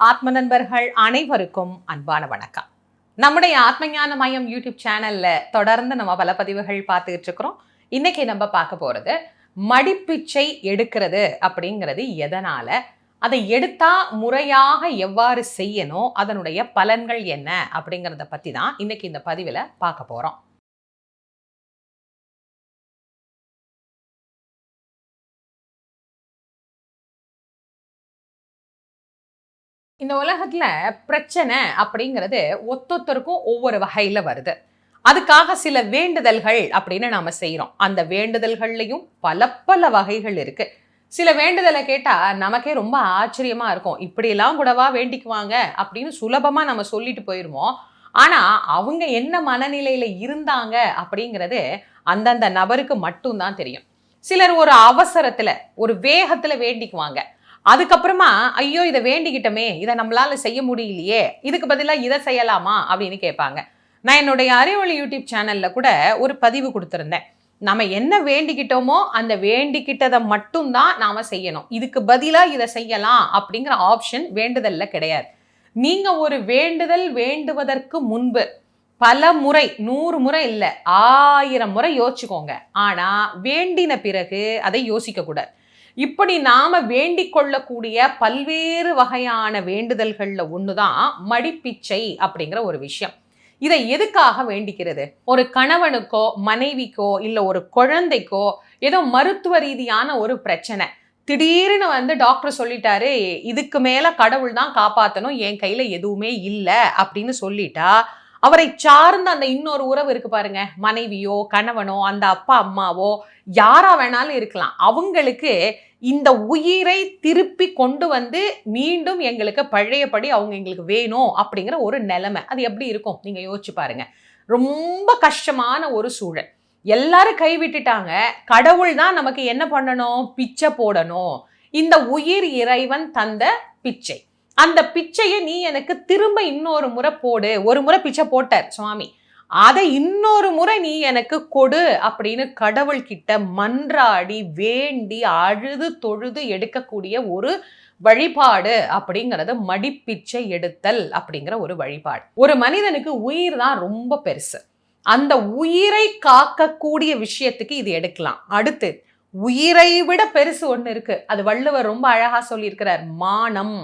ஆத்ம நண்பர்கள் அனைவருக்கும் அன்பான வணக்கம். நம்முடைய ஆத்மஞான மையம் யூடியூப் சேனல்ல தொடர்ந்து நம்ம பல பதிவுகள் பார்த்துக்கிட்டு இருக்கிறோம். இன்னைக்கு நம்ம பார்க்க போறது மடிப்பிச்சை எடுக்கிறது அப்படிங்கிறது எதனால? அதை எடுத்தா முறையாக எவ்வாறு செய்யணும்? அதனுடைய பலன்கள் என்ன? அப்படிங்கிறத பத்தி தான் இன்னைக்கு இந்த பதிவில் பார்க்க போறோம். இந்த உலகத்தில் பிரச்சனை அப்படிங்கிறது ஒத்தொத்தருக்கும் ஒவ்வொரு வகையில் வருது. அதுக்காக சில வேண்டுதல்கள் அப்படின்னு நாம் செய்கிறோம் அந்த வேண்டுதல்கள்லையும் பல பல வகைகள் இருக்குது சில வேண்டுதலை கேட்டால் நமக்கே ரொம்ப ஆச்சரியமாக இருக்கும். இப்படியெல்லாம் கூடவா வேண்டிக்குவாங்க அப்படின்னு சுலபமாக நம்ம சொல்லிட்டு போயிடுவோம் ஆனால் அவங்க என்ன மனநிலையில் இருந்தாங்க அப்படிங்கிறது அந்தந்த நபருக்கு மட்டும்தான் தெரியும். சிலர் ஒரு அவசரத்தில் ஒரு வேகத்தில் வேண்டிக்குவாங்க. அதுக்கப்புறமா ஐயோ இதை வேண்டிக்கிட்டோமே இதை நம்மளால செய்ய முடியலையே இதுக்கு பதிலாக இதை செய்யலாமா? அப்படின்னு கேட்பாங்க. நான் என்னுடைய அறிவொளி யூடியூப் சேனலில் கூட ஒரு பதிவு கொடுத்துருந்தேன். நம்ம என்ன வேண்டிக்கிட்டோமோ அந்த வேண்டிக்கிட்டதை மட்டும்தான் நாம் செய்யணும். இதுக்கு பதிலாக இதை செய்யலாம் அப்படிங்கிற ஆப்ஷன் வேண்டுதலில் கிடையாது. நீங்கள் ஒரு வேண்டுதல் வேண்டுவதற்கு முன்பு பல முறை நூறு முறை இல்லை ஆயிரம் முறை யோசிச்சுக்கோங்க. ஆனால் வேண்டின பிறகு அதை யோசிக்கக்கூடாது. இப்படி நாம் வேண்டிக் கொள்ளக்கூடிய பல்வேறு வகையான வேண்டுதல்களில் ஒன்று தான் மடிப்பிச்சை அப்படிங்கிற ஒரு விஷயம். இதை எதுக்காக வேண்டிக்கிறது? ஒரு கணவனுக்கோ மனைவிக்கோ இல்லை ஒரு குழந்தைக்கோ ஏதோ மருத்துவ ரீதியான ஒரு பிரச்சனை. திடீர்னு வந்து டாக்டர் சொல்லிட்டாரு இதுக்கு மேலே கடவுள் தான் காப்பாற்றணும் என் கையில் எதுவுமே இல்லை அப்படின்னு சொல்லிட்டா அவரை சார்ந்த அந்த இன்னொரு உறவு இருக்கு பாருங்க. மனைவியோ கணவனோ அந்த அப்பா அம்மாவோ யாரா வேணாலும் இருக்கலாம். அவங்களுக்கு இந்த உயிரை திருப்பி கொண்டு வந்து மீண்டும் எங்களுக்கு பழையபடி அவங்க எங்களுக்கு வேணும் அப்படிங்கிற ஒரு நிலைமை. அது எப்படி இருக்கும்? நீங்கள் யோசிச்சு பாருங்க. ரொம்ப கஷ்டமான ஒரு சூழல். எல்லாரும் கைவிட்டுட்டாங்க கடவுள் தான் நமக்கு என்ன பண்ணணும்? பிச்சை போடணும். இந்த உயிர் இறைவன் தந்த பிச்சை. அந்த பிச்சையை நீ எனக்கு திரும்ப இன்னொரு முறை போடு. ஒரு முறை பிச்சை போட்டார் சுவாமி. அதை இன்னொரு முறை நீ எனக்கு கொடு அப்படின்னு கடவுள்கிட்ட மன்றாடி வேண்டி அழுது தொழுது எடுக்கக்கூடிய ஒரு வழிபாடு அப்படிங்கிறது மடிப்பிச்சை எடுத்தல் அப்படிங்கிற ஒரு வழிபாடு. ஒரு மனிதனுக்கு உயிர் தான் ரொம்ப பெருசு. அந்த உயிரை காக்கக்கூடிய விஷயத்துக்கு இது எடுக்கலாம். அடுத்து உயிரை விட பெருசு ஒன்று இருக்கு. அது வள்ளுவர் ரொம்ப அழகா சொல்லியிருக்கிறார் மானம்.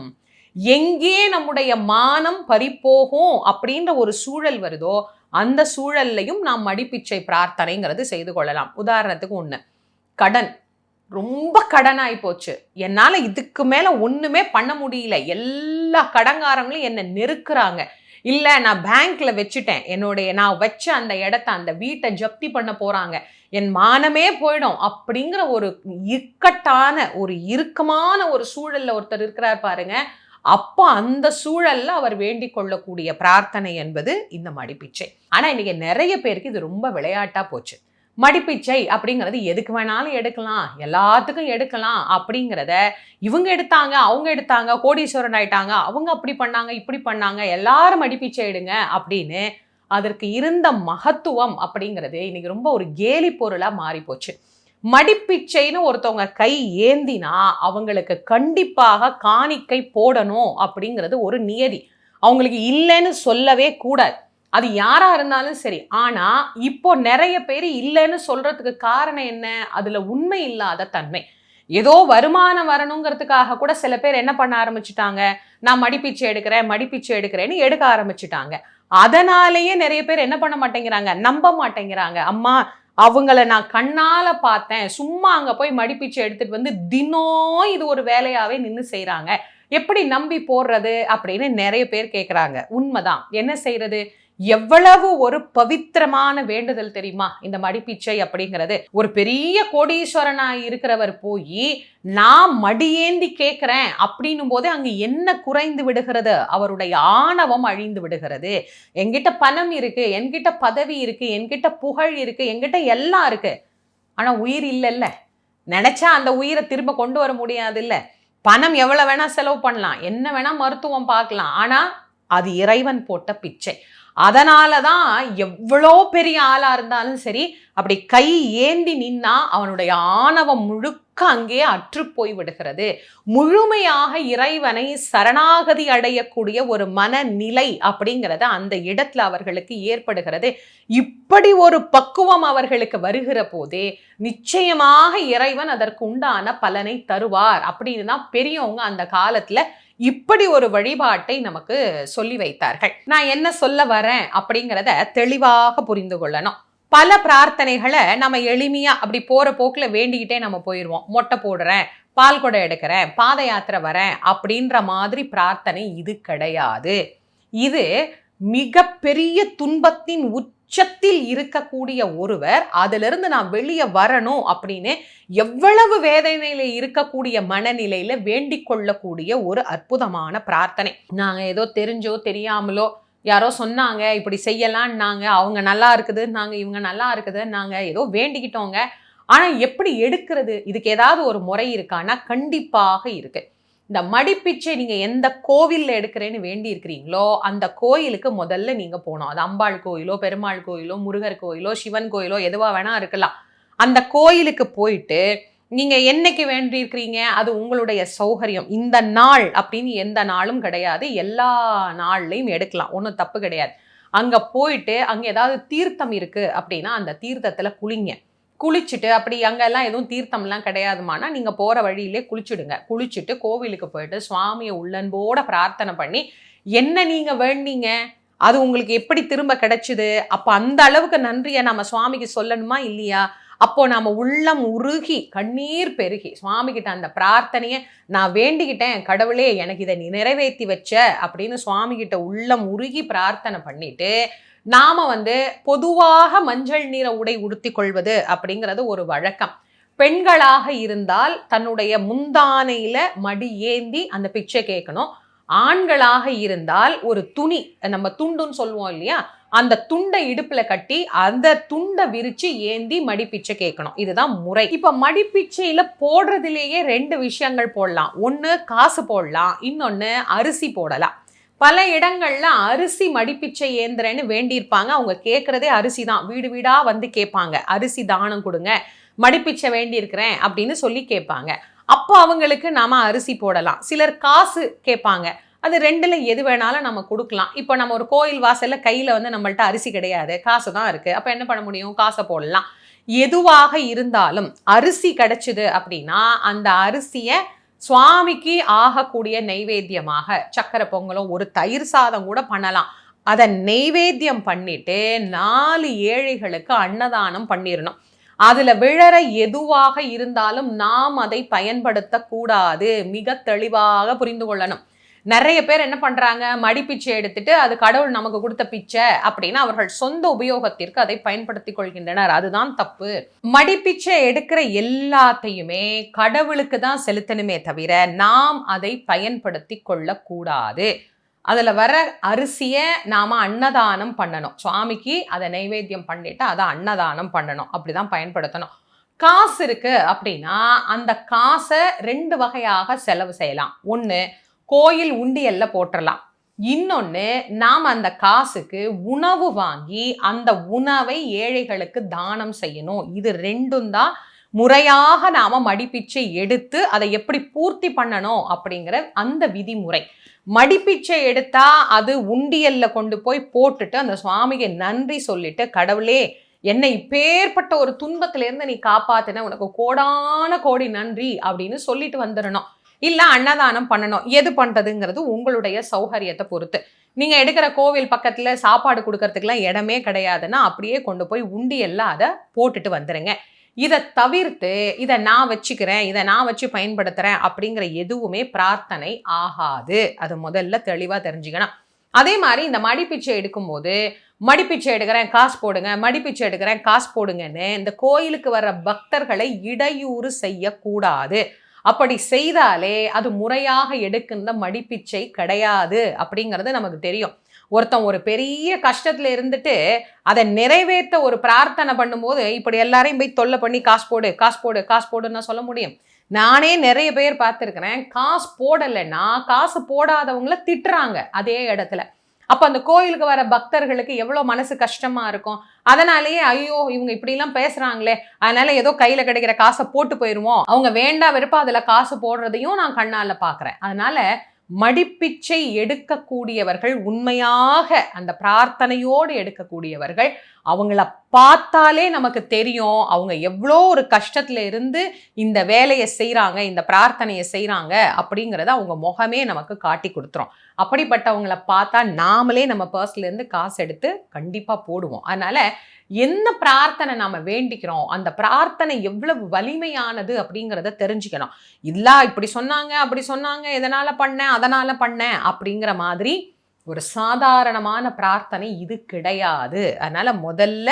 எங்கே நம்முடைய மானம் பறிப்போகும் அப்படின்ற ஒரு சூழல் வருதோ அந்த சூழல்லையும் நாம் மடிப்பிச்சை பிரார்த்தனைங்கிறது செய்து கொள்ளலாம். உதாரணத்துக்கு ஒன்று கடன். ரொம்ப கடனாகி போச்சு. என்னால் இதுக்கு மேலே ஒன்றுமே பண்ண முடியல. எல்லா கடங்காரங்களும் என்னை நெருக்கிறாங்க. இல்லை நான் பேங்க்ல வச்சுட்டேன். என்னுடைய நான் வச்ச அந்த இடத்த அந்த வீட்டை ஜப்தி பண்ண போகிறாங்க என் மானமே போயிடும் அப்படிங்கிற ஒரு இக்கட்டான ஒரு இறுக்கமான ஒரு சூழலில் ஒருத்தர் இருக்கிறார் பாருங்கள் அப்போ அந்த சூழலில் அவர் வேண்டிக் கொள்ளக்கூடிய பிரார்த்தனை என்பது இந்த மடிப்பிச்சை. ஆனால் இன்றைக்கி நிறைய பேருக்கு இது ரொம்ப விளையாட்டாக போச்சு. மடிப்பிச்சை அப்படிங்கிறது எதுக்கு வேணாலும் எடுக்கலாம் எல்லாத்துக்கும் எடுக்கலாம் அப்படிங்கிறத இவங்க எடுத்தாங்க அவங்க எடுத்தாங்க கோடீஸ்வரன் ஆயிட்டாங்க அவங்க அப்படி பண்ணாங்க இப்படி பண்ணாங்க எல்லாரும் மடிப்பிச்சை எடுங்க அப்படின்னு அதற்கு இருந்த மகத்துவம் அப்படிங்கிறது இன்னைக்கு ரொம்ப ஒரு கேலி பொருளாக மாறி போச்சு மடிப்பிச்சைன்னு ஒருத்தவங்க கை ஏந்தினா அவங்களுக்கு கண்டிப்பாக காணிக்கை போடணும் அப்படிங்கிறது ஒரு நியதி. அவங்களுக்கு இல்லைன்னு சொல்லவே கூடாது. அது யாரா இருந்தாலும் சரி. ஆனா இப்போ நிறைய பேர் இல்லைன்னு சொல்றதுக்கு காரணம் என்ன? அதுல உண்மை இல்லாத தன்மை. ஏதோ வருமானம் வரணுங்கிறதுக்காக கூட சில பேர் என்ன பண்ண ஆரம்பிச்சிட்டாங்க? நான் மடிப்பிச்சை எடுக்கிறேன் மடிப்பிச்சை எடுக்கிறேன்னு எடுக்க ஆரம்பிச்சிட்டாங்க. அதனாலேயே நிறைய பேர் என்ன பண்ண மாட்டேங்கிறாங்க? நம்ப மாட்டேங்கிறாங்க. அம்மா அவங்கள நான் கண்ணால் பார்த்தேன். சும்மா அங்கே போய் மடிப்பிச்சு எடுத்துகிட்டு வந்து தினம் இது ஒரு வேலையாகவே நின்று செய்கிறாங்க எப்படி நம்பி போடுறது அப்படின்னு நிறைய பேர் கேட்குறாங்க உண்மைதான். என்ன செய்கிறது எவ்வளவு ஒரு பவித்திரமான வேண்டுதல் தெரியுமா? இந்த மடிப்பிச்சை அப்படிங்கிறது. ஒரு பெரிய கோடீஸ்வரனா இருக்கிறவர் போய் நான் மடியேந்தி கேட்குறேன் அப்படின்னும் போதே அங்கே என்ன குறைந்து விடுகிறது? அவருடைய ஆணவம் அழிந்து விடுகிறது. என்கிட்ட பணம் இருக்கு என்கிட்ட பதவி இருக்கு என்கிட்ட புகழ் இருக்கு என்கிட்ட எல்லாம் இருக்கு. ஆனால் உயிர் இல்லைல்ல. நினச்சா அந்த உயிரை திரும்ப கொண்டு வர முடியாது இல்லை பணம் எவ்வளோ வேணால் செலவு பண்ணலாம். என்ன வேணால் மருத்துவம் பார்க்கலாம். ஆனால் அது இறைவன் போட்ட பிச்சை. அதனால தான் எவ்வளோ பெரிய ஆளாக இருந்தாலும் சரி அப்படி கை ஏந்தி நின்னா அவனுடைய ஆணவம் முழுக்க அங்கே அற்றுப்போய் விடுகிறது. முழுமையாக இறைவனை சரணாகதி அடையக்கூடிய ஒரு மனநிலை அப்படிங்கிறத அந்த இடத்துல அவர்களுக்கு ஏற்படுகிறது. இப்படி ஒரு பக்குவம் அவர்களுக்கு வருகிற போதே நிச்சயமாக இறைவன் அதற்கு உண்டான பலனை தருவார் அப்படின்னு தான் பெரியவங்க அந்த காலத்தில் இப்படி ஒரு வழிபாட்டை நமக்கு சொல்லி வைத்தார்கள். நான் என்ன சொல்ல வரேன் அப்படிங்கிறத தெளிவாக புரிந்து கொள்ளணும். பல பிரார்த்தனைகளை நம்ம எளிமையாக அப்படி போகிற போக்கில் வேண்டிக்கிட்டே நம்ம போயிடுவோம் மொட்டை போடுறேன் பால் குடம் எடுக்கிறேன் பாத யாத்திரை வரேன் அப்படின்ற மாதிரி பிரார்த்தனை இது கிடையாது. இது மிகப்பெரிய துன்பத்தின் உச்சத்தில் இருக்கக்கூடிய ஒருவர் அதிலிருந்து நான் வெளியே வரணும் அப்படின்னு எவ்வளவு வேதனையில இருக்கக்கூடிய மனநிலையில வேண்டிக் கொள்ளக்கூடிய ஒரு அற்புதமான பிரார்த்தனை. நாங்கள் ஏதோ தெரிஞ்சோ தெரியாமலோ யாரோ சொன்னாங்க இப்படி செய்யலான்னாங்க அவங்க நல்லா இருக்குது நாங்கள் இவங்க நல்லா இருக்குது நாங்கள் ஏதோ வேண்டிக்கிட்டோங்க. ஆனால் எப்படி எடுக்கிறது? இதுக்கு ஏதாவது ஒரு முறை இருக்கான்னா கண்டிப்பாக இருக்குது இந்த மடிப்பிச்சை நீங்கள் எந்த கோவிலில் எடுக்கிறேன்னு வேண்டி இருக்கிறீங்களோ அந்த கோயிலுக்கு முதல்ல நீங்கள் போகணும். அது அம்பாள் கோயிலோ பெருமாள் கோயிலோ முருகர் கோயிலோ சிவன் கோயிலோ எதுவாக வேணால் இருக்கலாம். அந்த கோயிலுக்கு போயிட்டு நீங்கள் என்னைக்கு வேண்டியிருக்கிறீங்க? அது உங்களுடைய சௌகரியம். இந்த நாள் அப்படின்னு எந்த நாளும் கிடையாது. எல்லா நாள்லையும் எடுக்கலாம். ஒன்றும் தப்பு கிடையாது. அங்கே போயிட்டு அங்கே ஏதாவது தீர்த்தம் இருக்குது அப்படின்னா அந்த தீர்த்தத்தில் குளிங்க. குளிச்சுட்டு அப்படி அங்கெல்லாம் எதுவும் தீர்த்தம்லாம் கிடையாதுமானா நீங்கள் போகிற வழியிலே குளிச்சுடுங்க. குளிச்சுட்டு கோவிலுக்கு போயிட்டு சுவாமியை உள்ளன்போட பிரார்த்தனை பண்ணி என்ன நீங்கள் வேண்டீங்க அது உங்களுக்கு எப்படி திரும்ப கிடைச்சிது? அப்போ அந்த அளவுக்கு நன்றியை நம்ம சுவாமிக்கு சொல்லணுமா இல்லையா? அப்போ நாம் உள்ளம் உருகி கண்ணீர் பெருகி சுவாமிகிட்ட அந்த பிரார்த்தனையை நான் வேண்டிக்கிட்டேன் கடவுளே எனக்கு இதை நிறைவேற்றி வச்ச அப்படின்னு சுவாமிகிட்ட உள்ளம் உருகி பிரார்த்தனை பண்ணிட்டு நாம் வந்து பொதுவாக மஞ்சள் நிற உடை உடுத்தி கொள்வது அப்படிங்கிறது ஒரு வழக்கம். பெண்களாக இருந்தால் தன்னுடைய முந்தானையில் மடி ஏந்தி அந்த பிச்சை கேட்கணும். ஆண்களாக இருந்தால் ஒரு துணி நம்ம துண்டுன்னு சொல்லுவோம் இல்லையா? அந்த துண்டை இடுப்புல கட்டி அந்த துண்டை விரிச்சு ஏந்தி மடிப்பிச்சை கேட்கணும். இதுதான் முறை. இப்ப மடிப்பிச்சையில போடுறதுலேயே ரெண்டு விஷயங்கள் போடலாம். ஒன்று காசு போடலாம் இன்னொன்று அரிசி போடலாம். பல இடங்கள்ல அரிசி மடிப்பிச்சை ஏந்திரன்னு வேண்டியிருப்பாங்க. அவங்க கேட்குறதே அரிசி தான் வீடு வீடாக வந்து கேட்பாங்க. அரிசி தானம் கொடுங்க மடிப்பிச்சை வேண்டியிருக்கிறேன் அப்படின்னு சொல்லி கேட்பாங்க. அப்போ அவங்களுக்கு நாம் அரிசி போடலாம். சிலர் காசு கேட்பாங்க. அது ரெண்டில் எது வேணாலும் நம்ம கொடுக்கலாம். இப்போ நம்ம ஒரு கோயில் வாசலில் கையில் வந்து நம்மள்ட்ட அரிசி கிடையாது. காசு தான் இருக்குது அப்போ என்ன பண்ண முடியும்? காசை போடலாம். எதுவாக இருந்தாலும் அரிசி கிடச்சிது அப்படின்னா அந்த அரிசியை சுவாமிக்கு ஆகக்கூடிய நைவேத்தியமாக சக்கரை பொங்கலும் ஒரு தயிர் சாதம் கூட பண்ணலாம். அதை நெய்வேத்தியம் பண்ணிட்டு நாலு ஏழைகளுக்கு அன்னதானம் பண்ணிடணும் அதில் விழற எதுவாக இருந்தாலும் நாம் அதை பயன்படுத்தக்கூடாது. மிக தெளிவாக புரிந்து கொள்ளணும். நிறைய பேர் என்ன பண்றாங்க? மடிப்பிச்சை எடுத்துட்டு அது கடவுள் நமக்கு கொடுத்த பிச்சை அப்படின்னு அவர்கள் சொந்த உபயோகத்திற்கு அதை பயன்படுத்தி கொள்கின்றனர். அதுதான் தப்பு. மடிப்பிச்சை எடுக்கிற எல்லாத்தையுமே கடவுளுக்கு தான் செலுத்தணுமே தவிர நாம் அதை பயன்படுத்தி கொள்ளக்கூடாது. அதில் வர அரிசியை நாம் அன்னதானம் பண்ணணும். சுவாமிக்கு அதை நைவேத்தியம் பண்ணிட்டு அதை அன்னதானம் பண்ணணும். அப்படிதான் பயன்படுத்தணும். காசு இருக்குது அப்படின்னா அந்த காசை ரெண்டு வகையாக செலவு செய்யலாம். ஒன்று கோயில் உண்டியல்ல போட்டுடலாம் இன்னொன்று நாம் அந்த காசுக்கு உணவு வாங்கி அந்த உணவை ஏழைகளுக்கு தானம் செய்யணும். இது ரெண்டும் தான் முறையாக நாம் மடிப்பிச்சை எடுத்து அதை எப்படி பூர்த்தி பண்ணணும் அப்படிங்கிற அந்த விதிமுறை. மடிப்பிச்சை எடுத்தா அது உண்டியல்ல கொண்டு போய் போட்டுட்டு அந்த சுவாமிக்கு நன்றி சொல்லிட்டு கடவுளே என்னை இப்பேற்பட்ட ஒரு துன்பத்திலேருந்து நீ காப்பாத்தின உனக்கு கோடான கோடி நன்றி அப்படின்னு சொல்லிட்டு வந்துடணும் இல்லை அன்னதானம் பண்ணணும். எது பண்ணுறதுங்கிறது உங்களுடைய சௌகரியத்தை பொறுத்து. நீங்கள் எடுக்கிற கோவில் பக்கத்தில் சாப்பாடு கொடுக்கறதுக்குலாம் இடமே கிடையாதுன்னா அப்படியே கொண்டு போய் உண்டியல்ல அதை போட்டுட்டு வந்துடுங்க இதை தவிர்த்து இதை நான் வச்சுக்கிறேன் இதை நான் வச்சு பயன்படுத்துகிறேன் அப்படிங்கிற எதுவுமே பிரார்த்தனை ஆகாது. அது முதல்ல தெளிவாக தெரிஞ்சுக்கணும். அதே மாதிரி இந்த மடிப்பிச்சை எடுக்கும்போது மடிப்பிச்சை எடுக்கிறேன் காசு போடுங்க மடிப்பிச்சை எடுக்கிறேன் காசு போடுங்கன்னு இந்த கோயிலுக்கு வர்ற பக்தர்களை இடையூறு செய்யக்கூடாது. அப்படி செய்தாலே அது முறையாக எடுக்கின்ற மடிப்பிச்சை கிடையாது அப்படிங்கிறது நமக்கு தெரியும். ஒருத்தன் ஒரு பெரிய கஷ்டத்தில் இருந்துட்டு அதை நிறைவேற்ற ஒரு பிரார்த்தனை பண்ணும்போது இப்படி எல்லாரையும் போய் தொல்லை பண்ணி காசு போடு காசு போடு காசு போடுன்னு சொல்ல முடியும். நானே நிறைய பேர் பார்த்துருக்குறேன் காசு போடலைன்னா காசு போடாதவங்கள திட்டுறாங்க அதே இடத்துல. அப்போ அந்த கோயிலுக்கு வர பக்தர்களுக்கு எவ்வளோ மனசு கஷ்டமா இருக்கும்? அதனாலேயே ஐயோ இவங்க இப்படிலாம் பேசுகிறாங்களே அதனால ஏதோ கையில் கிடைக்கிற காசை போட்டு போயிடுவோம் அவங்க வேண்டா வெறுப்பா அதில் காசு போடுறதையும் நான் கண்ணால பாக்குறேன். அதனால மடிப்பிச்சை எடுக்கக்கூடியவர்கள் உண்மையாக அந்த பிரார்த்தனையோடு எடுக்கக்கூடியவர்கள் அவங்கள பார்த்தாலே நமக்கு தெரியும் அவங்க எவ்வளோ ஒரு கஷ்டத்தில் இருந்து இந்த வேலையை செய்கிறாங்க இந்த பிரார்த்தனையை செய்கிறாங்க அப்படிங்கிறத அவங்க முகமே நமக்கு காட்டி கொடுத்துரும். அப்படிப்பட்டவங்கள பார்த்தா நாமளே நம்ம பர்ஸ்லேருந்து காசு எடுத்து கண்டிப்பாக போடுவோம். அதனால் என்ன பிரார்த்தனை நாம் வேண்டிக்கிறோம் அந்த பிரார்த்தனை எவ்வளவு வலிமையானது அப்படிங்கிறத தெரிஞ்சுக்கணும். இல்லை இப்படி சொன்னாங்க அப்படி சொன்னாங்க எதனால் பண்ணேன் அதனால் பண்ணேன் அப்படிங்கிற மாதிரி ஒரு சாதாரணமான பிரார்த்தனை இது கிடையாது. அதனால் முதல்ல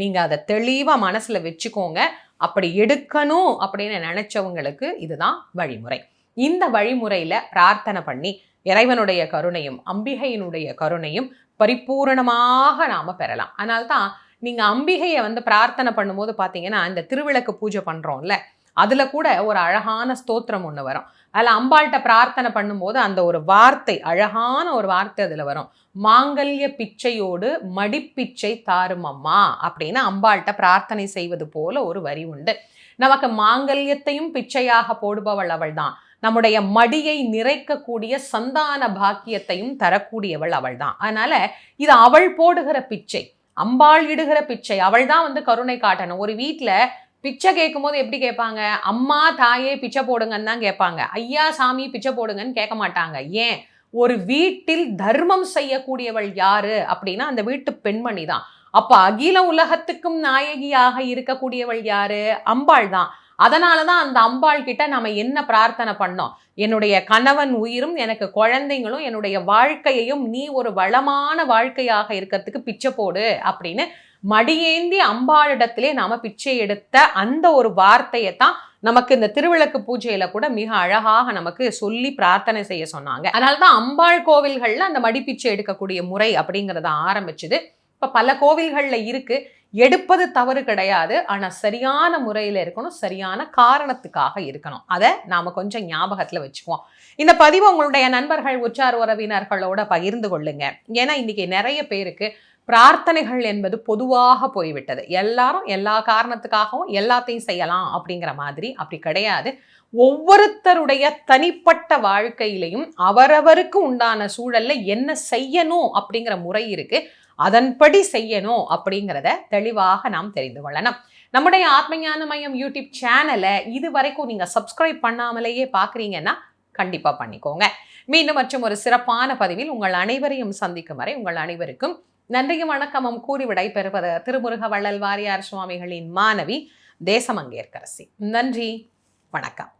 நீங்கள் அதை தெளிவாக மனசில் வச்சுக்கோங்க. அப்படி எடுக்கணும் அப்படின்னு நினச்சவங்களுக்கு இதுதான் வழிமுறை. இந்த வழிமுறையில் பிரார்த்தனை பண்ணி இறைவனுடைய கருணையும் அம்பிகையினுடைய கருணையும் பரிபூரணமாக நாம் பெறலாம். அதனால்தான் நீங்கள் அம்பிகையை வந்து பிரார்த்தனை பண்ணும்போது பார்த்தீங்கன்னா இந்த திருவிளக்கு பூஜை பண்ணுறோம்ல அதில் கூட ஒரு அழகான ஸ்தோத்திரம் ஒன்று வரும். அதில் அம்பாள்கிட்ட பிரார்த்தனை பண்ணும்போது அந்த ஒரு வார்த்தை அழகான ஒரு வார்த்தை அதில் வரும். மாங்கல்ய பிச்சையோடு மடிப்பிச்சை தாரும் அம்மா அப்படின்னு அம்பாள்கிட்ட பிரார்த்தனை செய்வது போல ஒரு வரி உண்டு. நமக்கு மாங்கல்யத்தையும் பிச்சையாக போடுபவள் அவள் தான் நம்முடைய மடியை நிறைக்கக்கூடிய சந்தான பாக்கியத்தையும் தரக்கூடியவள் அவள் தான் அதனால இது அவள் போடுகிற பிச்சை அம்பாள் இடுகிற பிச்சை அவள் தான் வந்து கருணை காட்டணும். ஒரு வீட்டில் பிச்சை கேட்கும்போது எப்படி கேட்பாங்க? அம்மா தாயே பிச்சை போடுங்கன்னு தான் கேட்பாங்க. ஐயா சாமி பிச்சை போடுங்கன்னு கேட்க மாட்டாங்க. ஏன்? ஒரு வீட்டில் தர்மம் செய்யக்கூடியவள் யாரு அப்படின்னா அந்த வீட்டு பெண்மணி தான். அப்ப அகில உலகத்துக்கும் நாயகியாக இருக்கக்கூடியவள் யாரு? அம்பாள் தான். அதனால தான் அந்த அம்பாள் கிட்ட நம்ம என்ன பிரார்த்தனை பண்ணோம்? என்னுடைய கணவன் உயிரும் எனக்கு குழந்தைங்களும் என்னுடைய வாழ்க்கையையும் நீ ஒரு வளமான வாழ்க்கையாக இருக்கிறதுக்கு பிச்சை போடு அப்படின்னு மடியேந்தி அம்பாளிடத்திலே நாம பிச்சை எடுத்த அந்த ஒரு வார்த்தையை தான் நமக்கு இந்த திருவிளக்கு பூஜையில கூட மிக அழகாக நமக்கு சொல்லி பிரார்த்தனை செய்ய சொன்னாங்க. அதனாலதான் அம்பாள் கோவில்கள்ல அந்த மடிப்பிச்சை எடுக்கக்கூடிய முறை அப்படிங்கிறத ஆரம்பிச்சுது. இப்ப பல கோவில்கள்ல இருக்கு. எடுப்பது தவறு கிடையாது. ஆனால் சரியான முறையில் இருக்கணும். சரியான காரணத்துக்காக இருக்கணும். அதை நாம் கொஞ்சம் ஞாபகத்தில் வச்சுக்குவோம். இந்த பதிவு உங்களுடைய நண்பர்கள் உச்சார் உறவினர்களோட பகிர்ந்து கொள்ளுங்க. ஏன்னா இன்னைக்கு நிறைய பேருக்கு பிரார்த்தனைகள் என்பது பொதுவாக போய்விட்டது. எல்லாரும் எல்லா காரணத்துக்காகவும் எல்லாத்தையும் செய்யலாம் அப்படிங்கிற மாதிரி அப்படி கிடையாது. ஒவ்வொருத்தருடைய தனிப்பட்ட வாழ்க்கையிலையும் அவரவருக்கு உண்டான சூழல்ல என்ன செய்யணும் அப்படிங்கிற முறை இருக்கு. அதன்படி செய்யணும் அப்படிங்கிறத தெளிவாக நாம் தெரிந்து கொள்ளணும். நம்முடைய ஆத்மஞான மையம் யூடியூப் சேனலை இது வரைக்கும் நீங்க சப்ஸ்கிரைப் பண்ணாமலேயே பாக்குறீங்கன்னா கண்டிப்பா பண்ணிக்கோங்க. மீண்டும் மற்றும் ஒரு சிறப்பான பதிவில் உங்கள் அனைவரையும் சந்திக்கும் வரை உங்கள் அனைவருக்கும் நன்றியும் வணக்கமும் கூறி விடைபெறுவது திருமுருக வள்ளல் வாரியார் சுவாமிகளின் மாணவி தேசமங்கேற்கரசி. நன்றி வணக்கம்.